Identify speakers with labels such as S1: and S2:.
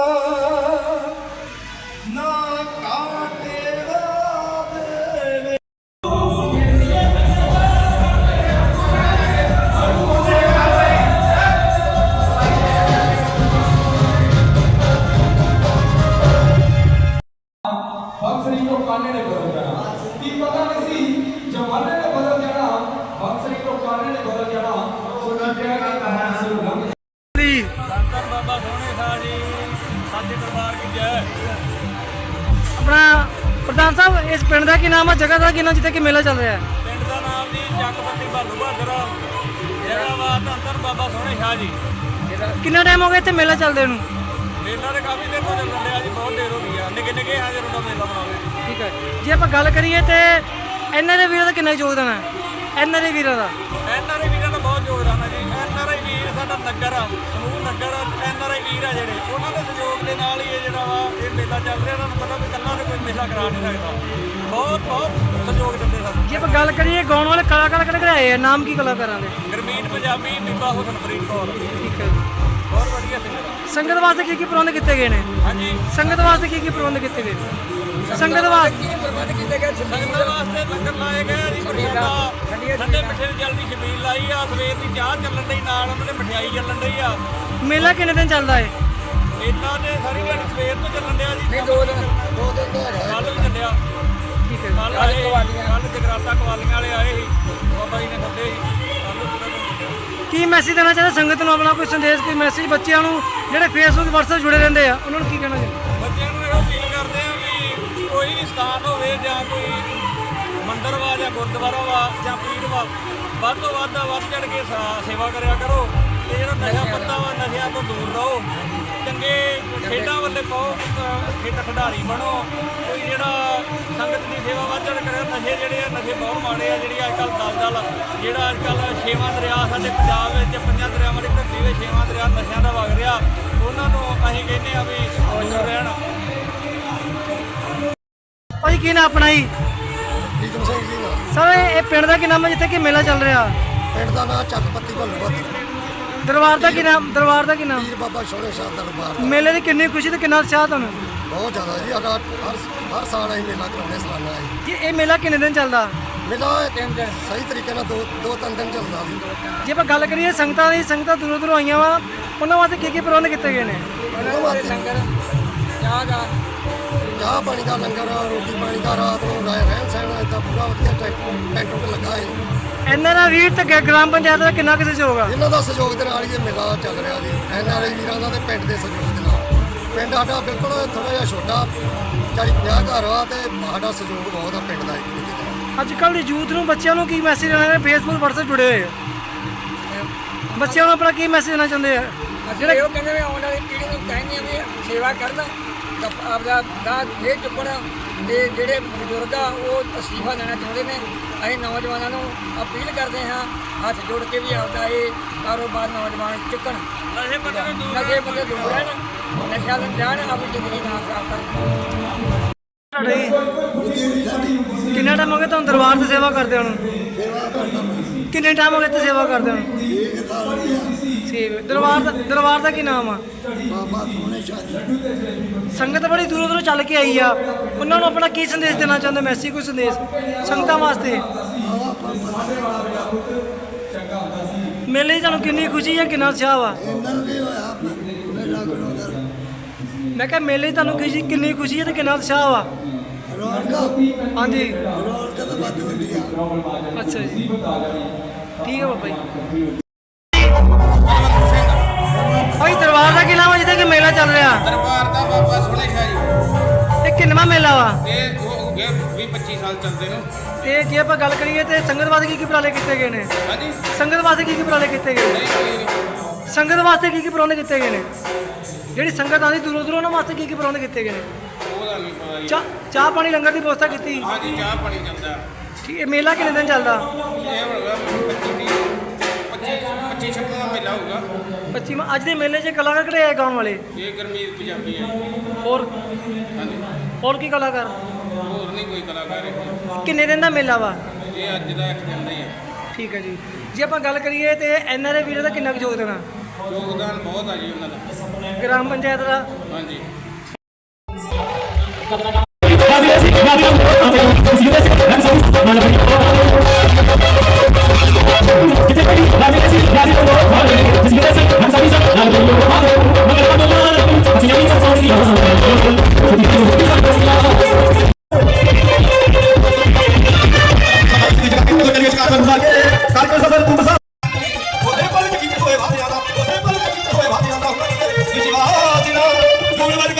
S1: ਨਾ
S2: ਆਪਣਾ ਪ੍ਰਧਾਨ ਸਾਹਿਬ ਇਸ ਪਿੰਡ ਦਾ ਕੀ ਨਾਮ ਹੈ ਜਗ੍ਹਾ ਦਾ ਕੀ ਨਾਮ ਜਿੱਥੇ ਕਿ ਮੇਲਾ ਚੱਲ ਰਿਹਾ ਹੈ?
S3: ਪਿੰਡ ਦਾ ਨਾਮ ਜੀ ਚੱਕਪੱਤੀ ਭਾਲੂ ਬਹਾਦਰ। ਜਗ੍ਹਾ ਵਾ ਧੰਨ ਬਾਬਾ ਸੋਹਣੇ ਸ਼ਾਹ ਜੀ।
S2: ਕਿੰਨਾ ਟਾਈਮ ਹੋ ਗਿਆ ਇੱਥੇ ਮੇਲਾ ਚੱਲਦੇ ਨੂੰ?
S3: ਮੇਲਾ ਤੇ ਕਾਫੀ ਦਿਨ ਤੋਂ ਚੱਲਣ ਡਿਆ ਜੀ ਬਹੁਤ ਦੇਰ ਹੋ ਗਈ ਆ। ਨਿੱਕੇ ਨਿੱਕੇ ਆ ਦਾ ਮੇਲਾ ਬਣਾਵੇ
S2: ਠੀਕ ਹੈ। ਜੇ ਆਪਾਂ ਗੱਲ ਕਰੀਏ ਤੇ ਇਹਨਾਂ ਦੇ ਵੀਰਾਂ ਦਾ ਕਿੰਨਾ ਯੋਗਦਾਨ ਹੈ? ਇਹਨਾਂ ਦੇ ਵੀਰਾਂ ਦਾ?
S3: ਐਨਆਰਆਈ ਵੀਰਾਂ ਦਾ ਬਹੁਤ ਯੋਗਦਾਨ ਹੈ ਜੀ। ਸਾਡਾ ਨਗਰ ਆ ਸਮੂਹ ਨਗਰ ਐਨਆਰਆਈ ਵੀਰ ਆ ਜਿਹੜੇ ਉਹਨਾਂ ਦੇ ਸਹਿਯੋਗ ਦੇ ਨਾਲ ਹੀ ਇਹ ਜਿਹੜਾ ਵਾ ਇਹ ਮੇਲਾ ਚੱਲ ਰਿਹਾ ਤੁਹਾਨੂੰ ਪਤਾ ਵੀ ਇਕੱਲਾ ਤੇ ਕੋਈ ਮੇਲਾ ਕਰਾ ਨਹੀਂ ਸਕਦਾ। ਬਹੁਤ ਬਹੁਤ ਸਹਿਯੋਗ ਦਿੰਦੇ ਸਾਨੂੰ।
S2: ਜੇ ਆਪਾਂ ਗੱਲ ਕਰੀਏ ਗਾਉਣ ਵਾਲੇ ਕਲਾਕਾਰ ਕਿਹੜੇ ਕਿਹੜੇ ਆਏ ਆ? ਨਾਮ ਕੀ ਕਲਾਕਾਰਾਂ ਦੇ?
S3: ਗਰਮੀਤ ਪੰਜਾਬੀ ਬੀਬਾ ਹੁਸਨਪ੍ਰੀਤ ਕੌਰ
S2: ਠੀਕ ਹੈ।
S3: ਬਹੁਤ ਵਧੀਆ ਸਿੰਗਰ ਆ
S2: ਸੰਗਤ ਵਾਸਤੇ ਕੀ ਕੀ ਪ੍ਰਬੰਧ ਕੀਤੇ ਗਏ ਨੇ?
S3: ਹਾਂਜੀ।
S2: ਸੰਗਤ ਵਾਸਤੇ ਕੀ ਕੀ ਪ੍ਰਬੰਧ ਕੀਤੇ ਗਏ? ਨੇ? ਸੰਗਤ ਵਾਸਤੇ
S3: ਪ੍ਰਬੰਧ ਕੀਤੇ ਗਏ? ਸੰਗਤਾਂ ਵਾਸਤੇ ਲੰਗਰ ਲਾਏ ਗਏ ਆ ਜੀ ਪ੍ਰਸ਼ਾਦਾ ਠੰਡੇ ਮਿੱਠੇ ਦੀ ਜਲਦੀ ਛਬੀਲ ਲਾਈ ਆ ਸਵੇਰ ਦੀ ਚਾਹ ਚੱਲਣ ਡਈ ਨਾਲ ਉਹਨਾਂ ਦੇ ਮਠਿਆਈ ਚੱਲਣ ਡਈ ਆ।
S2: ਮੇਲਾ ਕਿੰਨੇ ਦਿਨ ਚੱਲਦਾ ਹੈ
S3: ਇਹਨਾਂ ਦੇ ਸਾਰੀ ਦਿਹਾੜੀ ਸਵੇਰ ਤੋਂ ਚੱਲਣ ਡਿਆ ਜੀ
S4: ਨਹੀਂ ਦੋ ਦਿਨ ਦੋ ਦਿਨ ਤੋਂ ਹੈਗਾ
S3: ਕੱਲ ਵੀ ਚੱਲਿਆ।
S2: ਠੀਕ ਹੈ
S3: ਕੱਲ ਆਏ ਕੱਲ ਜਗਰਾਤਾ ਕਵਾਲੀਆਂ ਵਾਲੇ ਆਏ ਸੀ। ਬਾਬਾ ਜੀ ਨੇ ਸੱਦੇ ਸੀ।
S2: ਕੀ ਮੈਸੇਜ ਦੇਣਾ ਚਾਹੁੰਦੇ? ਸੰਗਤ ਨੂੰ ਆਪਣਾ ਕੋਈ ਸੰਦੇਸ਼, ਕੋਈ ਮੈਸੇਜ ਬੱਚਿਆਂ ਨੂੰ? ਜਿਹੜੇ ਫੇਸਬੁੱਕ WhatsApp ਜੁੜੇ ਰਹਿੰਦੇ ਆ, ਉਹਨਾਂ ਨੂੰ ਕੀ ਕਹਿਣਾ ਚਾਹੁੰਦੇ?
S3: ਬੱਚਿਆਂ ਨੂੰ ਇਹੋ ਅਪੀਲ ਕਰਦੇ ਆ ਵੀ ਕੋਈ ਵੀ ਸਥਾਨ ਹੋਵੇ ਜਾਂ ਕੋਈ ਮੰਦਿਰ ਵਾ ਜਾਂ ਗੁਰਦੁਆਰਾ ਵਾ ਜਾਂ ਪੀਰ ਵਾ, ਵੱਧ ਤੋਂ ਵੱਧ ਵੱਧ ਚੜ ਕੇ ਸੇਵਾ ਕਰਿਆ ਕਰੋ ਤੇ ਜਿਹੜਾ ਖੇਡਾਂ ਵੱਲੇ ਪਾਓ ਖੇਡ ਖਿਡਾਰੀ ਬਣੋ ਕੋਈ ਜਿਹੜਾ ਸੰਗਤ ਦੀ ਸੇਵਾ ਵੱਧ ਚੜ ਕਰੇ ਨਸ਼ੇ ਜਿਹੜੇ ਆ ਨਸ਼ੇ ਬਹੁਤ ਮਾੜੇ ਆ ਜਿਹੜੀ ਅੱਜ ਕੱਲ ਦਲਦਲ ਜਿਹੜਾ ਅੱਜ ਕੱਲ ਛੇਵਾਂ ਦਰਿਆ ਸਾਡੇ ਪੰਜਾਬ ਵਿੱਚ ਪੰਜਾਂ ਦਰਿਆਵਾਂ ਦੀ ਧਰਤੀ ਵਿੱਚ ਛੇਵਾਂ ਦਰਿਆ ਨਸ਼ਿਆਂ ਦਾ ਵਗ ਰਿਹਾ ਉਹਨਾਂ ਨੂੰ ਅਸੀਂ ਕਹਿੰਦੇ ਆ ਵੀ ਦੂਰ ਰਹਿਣ।
S2: ਭਾਈ ਕੀ ਨਾ ਆਪਣਾ ਹੀ
S1: ਪ੍ਰੀਤਮ ਸਿੰਘ ਜੀ ਦਾ।
S2: ਸਰ ਇਹ ਇਹ ਪਿੰਡ ਦਾ ਕੀ ਨਾਮ ਹੈ? ਜਿੱਥੇ ਕਿ ਮੇਲਾ ਚੱਲ ਰਿਹਾ?
S1: ਪਿੰਡ ਦਾ ਨਾਂ ਚੱਕਪੱਤੀ ਭੱਲੂਪੱਤੀ
S2: ਦਰਬਾਰ ਦਾ ਕੀ ਨਾਮ ਦਰਬਾਰ ਦਾ ਕੀ ਨਾਮ?
S1: ਪੀਰ ਬਾਬਾ ਸ਼ੋਲੇ ਸ਼ਾਹ ਦਾ ਦਰਬਾਰ
S2: ਮੇਲੇ ਦੀ ਕਿੰਨੀ ਖੁਸ਼ੀ ਤੇ ਕਿੰਨਾ ਉਤਸ਼ਾਹ ਤੁਹਾਨੂੰ?
S1: ਬਹੁਤ ਜ਼ਿਆਦਾ ਜੀ ਸਾਡਾ ਹਰ ਹਰ ਸਾਲ ਅਸੀਂ ਮੇਲਾ ਕਰਾਉਂਦੇ ਸਾਲਾਨਾ ਹੈ
S2: ਜੀ ਇਹ ਮੇਲਾ ਕਿੰਨੇ ਦਿਨ ਚੱਲਦਾ?
S1: ਮੇਲਾ ਤਿੰਨ ਦਿਨ। ਸਹੀ ਤਰੀਕੇ ਨਾਲ ਦੋ ਦੋ ਤਿੰਨ ਦਿਨ ਚੱਲਦਾ ਜੀ।
S2: ਜੇ ਆਪਾਂ ਗੱਲ ਕਰੀਏ ਸੰਗਤਾਂ ਦੀ ਸੰਗਤਾਂ ਦੂਰੋਂ ਦੂਰੋਂ ਆਈਆਂ ਵਾ ਉਹਨਾਂ ਵਾਸਤੇ ਕੀ ਕੀ ਪ੍ਰਬੰਧ ਕੀਤੇ ਗਏ ਨੇ?
S1: ਉਹਨਾਂ ਵਾਸਤੇ ਲੰਗਰ ਚਾਹ ਦਾ। ਚਾਹ ਪਾਣੀ ਦਾ ਲੰਗਰ ਰੋਟੀ ਪਾਣੀ ਦਾ ਰਾਤ ਨੂੰ ਰਹਿਣ ਸਹਿਣ ਪੂਰਾ ਵਧੀਆ ਲੱਗਾ ਹੈ
S2: ਇਹਨਾਂ ਦਾ ਵੀਰ ਤੇ ਗ- ਗ੍ਰਾਮ ਪੰਚਾਇਤ ਦਾ ਕਿੰਨਾ ਕੁ ਸਹਿਯੋਗ ਆ?
S1: ਇਹਨਾਂ ਦਾ ਸਹਿਯੋਗ ਦੇ ਨਾਲ ਹੀ ਇਹ ਮੇਲਾ ਚੱਲ ਰਿਹਾ ਜੀ। ਐਨਆਰਆਈ ਵੀਰਾਂ ਦਾ ਤੇ ਪਿੰਡ ਦੇ ਸਹਿਯੋਗ ਦੇ ਨਾਲ। ਪਿੰਡ ਸਾਡਾ ਬਿਲਕੁਲ ਥੋੜਾ ਜਿਹਾ ਛੋਟਾ 40 50 ਘਰ ਆ ਤੇ ਸਾਡਾ ਸਹਿਯੋਗ ਬਹੁਤ ਆ ਪਿੰਡ ਦਾ ਇੱਕ ਦੂਜੇ ਦਾ
S2: ਅੱਜ ਕੱਲ੍ਹ ਦੀ ਯੂਥ ਨੂੰ ਬੱਚਿਆਂ ਨੂੰ ਕੀ ਮੈਸੇਜ ਦੇਣਾ ਨੇ ਫੇਸਬੁੱਕ WhatsApp ਜੁੜੇ ਹੋਏ ਆ। ਬੱਚਿਆਂ ਨੂੰ ਆਪਣਾ ਕੀ ਮੈਸੇਜ ਦੇਣਾ ਚਾਹੁੰਦੇ ਆ?
S5: ਜਿਹੜੇ ਉਹ ਕਹਿੰਦੇ ਵੀ ਆਉਣ ਵਾਲੀ ਪੀੜ੍ਹੀ ਨੂੰ ਕਹਿੰਦੇ ਆ ਵੀ ਸੇਵਾ ਕਰਨ। ਆਪਦਾ ਦਾ ਇਹ ਚੁੱਕਣ ਤੇ ਜਿਹੜੇ ਬਜ਼ੁਰਗ ਆ ਉਹ ਅਸਤੀਫਾ ਲੈਣਾ ਚਾਹੁੰਦੇ ਨੇ। ਅਸੀਂ ਨੌਜਵਾਨਾਂ ਨੂੰ ਅਪੀਲ ਕਰਦੇ ਹਾਂ ਹੱਥ ਜੋੜ ਕੇ ਵੀ ਆਪਦਾ ਇਹ ਕਾਰੋਬਾਰ ਨੌਜਵਾਨ ਚੁੱਕਣ।
S3: ਨਸ਼ੇ ਪੱਤੇ ਤੋਂ ਦੂਰ
S5: ਨਸ਼ੇ ਬੰਦੇ ਦੂਰ ਰਹਿਣ ਨਸ਼ਾ ਨੂੰ ਜਾਣ ਆਪਣੀ ਜ਼ਿੰਦਗੀ ਨਾਲ ਖਰਾਬ ਕਰਨ।
S2: ਕਿੰਨਾ ਟਾਈਮ ਹੋ ਗਿਆ ਤੁਹਾਨੂੰ ਦਰਬਾਰ ਦੀ ਸੇਵਾ ਕਰਦੇ ਹੋ ਕਿੰਨੇ ਟਾਈਮ ਹੋ ਗਿਆ ਤੇ ਸੇਵਾ ਕਰਦੇ ਹੋ ਸੇਵਾ ਦਰਬਾਰ ਦਾ ਦਰਬਾਰ ਦਾ ਕੀ ਨਾਮ ਆ?
S1: ਬਾਬਾ ਸੋਹਣੇ ਸ਼ਾਹ
S2: ਸੰਗਤ ਬੜੀ ਦੂਰੋਂ ਦੂਰੋਂ ਚੱਲ ਕੇ ਆਈ ਆ। ਉਹਨਾਂ ਨੂੰ ਆਪਣਾ ਕੀ ਸੰਦੇਸ਼ ਦੇਣਾ ਚਾਹੁੰਦੇ ਮੈਸੇਜ ਕੋਈ ਸੰਦੇਸ਼? ਸੰਗਤਾਂ ਵਾਸਤੇ? ਮੇਲੇ 'ਚ ਤੁਹਾਨੂੰ ਕਿੰਨੀ ਖੁਸ਼ੀ ਹੈ ਕਿੰਨਾ ਉਤਸ਼ਾਹ ਵਾ?
S1: ਇਹਨਾਂ ਕੀ ਹੋਇਆ ਮੇਲਾ ਕਰਾਉਂਦਾ
S2: ਮੈਂ ਕਿਹਾ ਮੇਲੇ ਤੁਹਾਨੂੰ ਖੁਸ਼ੀ ਕਿੰਨੀ ਖੁਸ਼ੀ ਹੈ ਤੇ ਕਿੰਨਾ ਉਤਸ਼ਾਹ ਵਾ?
S1: ਰੌਣਕ।
S2: ਹਾਂਜੀ।
S1: ਰੌਣਕ ਤਾਂ ਵੱਧ ਹੁੰਦੀ ਆ।
S2: ਅੱਛਾ ਜੀ। ਠੀਕ ਹੈ ਬਾਬਾ ਜੀ। ਭਾਈ ਦਰਬਾਰ ਦਾ ਕੀ ਨਾਮ ਹੈ ਜਿੱਥੇ ਕਿ ਮੇਲਾ ਚੱਲ ਰਿਹਾ।
S6: ਦਰਬਾਰ ਦਾ ਬਾਬਾ ਸੋਹਣੇ ਸ਼ਾਹ
S2: ਇਹ ਕਿੰਨਵਾਂ ਮੇਲਾ ਵਾ?
S6: ਜੀ ਇਹ ਹੋ ਗਏ 20 25 ਸਾਲ ਚੱਲਦੇ ਨੂੰ।
S2: ਤੇ ਜੇ ਆਪਾਂ ਗੱਲ ਕਰੀਏ ਤੇ ਸੰਗਤ ਵਾਸਤੇ ਕੀ ਕੀ ਉਪਰਾਲੇ ਕੀਤੇ ਗਏ ਨੇ?
S6: ਹਾਂਜੀ।
S2: ਸੰਗਤ ਵਾਸਤੇ ਕੀ ਕੀ ਉਪਰਾਲੇ ਕੀਤੇ ਗਏ ਨੇ?
S6: ਨਹੀਂ ਕੋਈ ਨਹੀਂ।
S2: ਸੰਗਤ ਵਾਸਤੇ ਕੀ ਕੀ ਪ੍ਰਬੰਧ ਕੀਤੇ ਗਏ ਨੇ? ਜਿਹੜੀ ਸੰਗਤ ਆਉਂਦੀ ਦੂਰੋਂ ਦੂਰੋਂ ਉਹਨਾਂ ਵਾਸਤੇ ਕੀ ਕੀ ਪ੍ਰਬੰਧ ਕੀਤੇ ਗਏ ਨੇ?
S6: ਉਹਦਾ ਨਹੀਂ ਪਤਾ ਜੀ।
S2: ਚਾਹ ਚਾਹ ਪਾਣੀ ਲੰਗਰ ਦੀ ਵਿਵਸਥਾ ਕੀਤੀ।
S6: ਹਾਂਜੀ ਚਾਹ ਪਾਣੀ ਚੱਲਦਾ।
S2: ਠੀਕ ਇਹ ਮੇਲਾ ਕਿੰਨੇ ਦਿਨ ਚੱਲਦਾ?
S6: ਇਹ ਹੋਗਾ 25 25 25 ਛੱਪਨ ਦਾ ਮੇਲਾ ਹੋਊਗਾ।
S2: 25 ਮਾ- ਅੱਜ ਦੇ ਮੇਲੇ 'ਚ ਕਲਾਕਾਰ ਕਿਹੜੇ ਆਏ ਗਾਉਣ ਵਾਲੇ?
S6: ਇਹ ਗਰਮੀਤ ਪੰਜਾਬੀ ਹੈ ਜੀ।
S2: ਹੋਰ?
S6: ਹਾਂਜੀ।
S2: ਹੋਰ ਕੀ ਕਲਾਕਾਰ?
S6: ਹੋਰ ਨਹੀਂ ਕੋਈ ਕਲਾਕਾਰ ਇੱਥੇ।
S2: ਕਿੰਨੇ ਦਿਨ ਦਾ ਮੇਲਾ ਵਾ?
S6: ਇਹ ਅੱਜ ਦਾ ਇੱਕ ਦਿਨ ਦਾ ਹੀ ਹੈ
S2: ਠੀਕ ਹੈ ਜੀ। ਜੇ ਆਪਾਂ ਗੱਲ ਕਰੀਏ ਤੇ ਐਨਆਰਏ ਵੀਰਾਂ ਦਾ ਕਿੰਨਾ ਕੁ ਯੋਗਦਾਨ ਆ?
S6: ਯੋਗਦਾਨ ਬਹੁਤ ਆ ਜੀ ਉਹਨਾਂ ਦਾ।
S2: ਗ੍ਰਾਮ ਪੰਚਾਇਤ ਦਾ।
S3: ਹਾਂਜੀ।